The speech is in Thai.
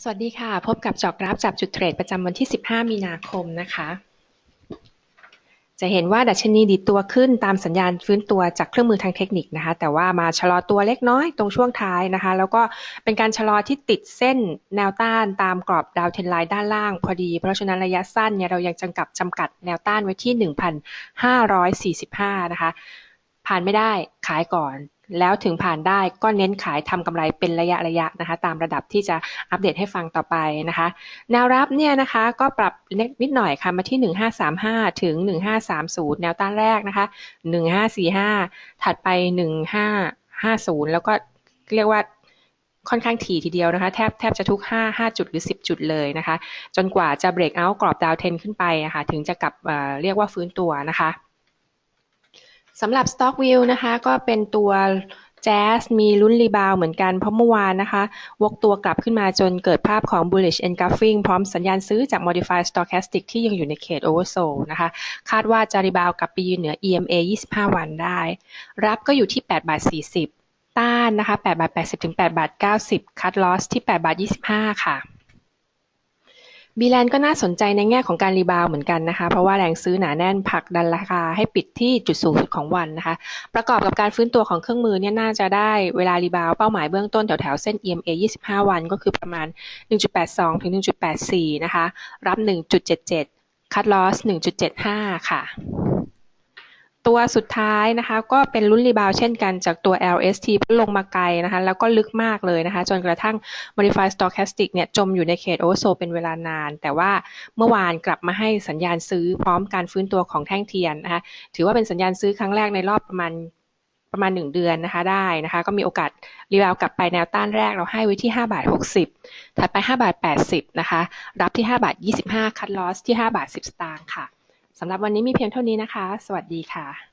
สวัสดีค่ะ พบกับจอกราฟจับจุดเทรดประจำวันที่ 15 มีนาคมนะคะ จะเห็นว่าดัชนีดีดตัวขึ้นตามสัญญาณฟื้นตัวจากเครื่องมือทางเทคนิคนะคะ แต่ว่ามาชะลอตัวเล็กน้อยตรงช่วงท้ายนะคะ แล้วก็เป็นการชะลอที่ติดเส้นแนวต้านตามกรอบดาวเทนไลน์ด้านล่างพอดี เพราะฉะนั้นระยะสั้นเนี่ยเรายังจำกัดจำกัดแนวต้านไว้ที่ 1,545 นะคะ ผ่านไม่ได้ขายก่อน แล้วถึงผ่านได้ก็เน้นขายทำกำไรเป็นระยะระยะนะคะ ตามระดับที่จะอัปเดตให้ฟังต่อไปนะคะ แนวรับเนี่ยนะคะก็ปรับเล็กนิดหน่อยค่ะมาที่ 1535 ถึง 1530 แนวต้านแรกนะคะ 1545 ถัดไป 1550 แล้วก็เรียกว่าค่อนข้างถี่ทีเดียวนะคะ แทบแทบจะทุก 5 5 จุดหรือ 10 จุดเลยนะคะ จนกว่าจะเบรกเอาท์กรอบดาวเทนขึ้นไปะคะะถึงจะกลับเรียกว่าฟื้นตัวนะคะ สำหรับ Stock View นะคะ ก็เป็นตัวแจ๊สมีลุ้นรีบาวเหมือนกันเพราะเมื่อวานนะคะ วกตัวกลับขึ้นมาจนเกิดภาพของ bullish engulfing พร้อมสัญญาณซื้อจาก modified stochastic ที่ยังอยู่ในเขต oversold นะคะ คาดว่าจะรีบาวกลับไปยืนเหนือ EMA 25 วันได้ รับก็อยู่ที่8บาท40 ต้านนะคะ8บาท80ถึง8บาท90 คัดลอสที่8บาท25 ค่ะ บีแลนก็น่าสนใจในแง่ของการรีบาวเหมือนกันนะคะ เพราะว่าแรงซื้อหนาแน่นผลักดันราคาให้ปิดที่จุดสูงสุดของวันนะคะ ประกอบกับการฟื้นตัวของเครื่องมือเนี่ยน่าจะได้เวลารีบาวเป้าหมายเบื้องต้นแถวแถวเส้น EMA 25 วันก็คือประมาณ 1.82 ถึง 1.84 นะคะ รับ 1.77 คัดลอส 1.75 ค่ะ ตัวสุดท้ายนะคะ ก็เป็นรุ่นรีบาวเช่นกันจากตัว LST ลงมาไกลนะคะ แล้วก็ลึกมากเลยนะคะ จนกระทั่ง Modify Stochastic เนี่ยจมอยู่ในเขตโอโซเป็นเวลานาน แต่ว่าเมื่อวานกลับมาให้สัญญาณซื้อพร้อมการฟื้นตัวของแท่งเทียนนะคะ ถือว่าเป็นสัญญาณซื้อครั้งแรกในรอบประมาณประมาณ 1 เดือนนะคะได้นะคะ ก็มีโอกาสรีบาวกลับไปแนวต้านแรกเราให้ไว้ที่5บาท60 ถัดไป5บาท80นะคะรับที่5บาท25 คัดลอสที่5บาท10 สตางค์ค่ะ สำหรับวันนี้มีเพียงเท่านี้นะคะ สวัสดีค่ะ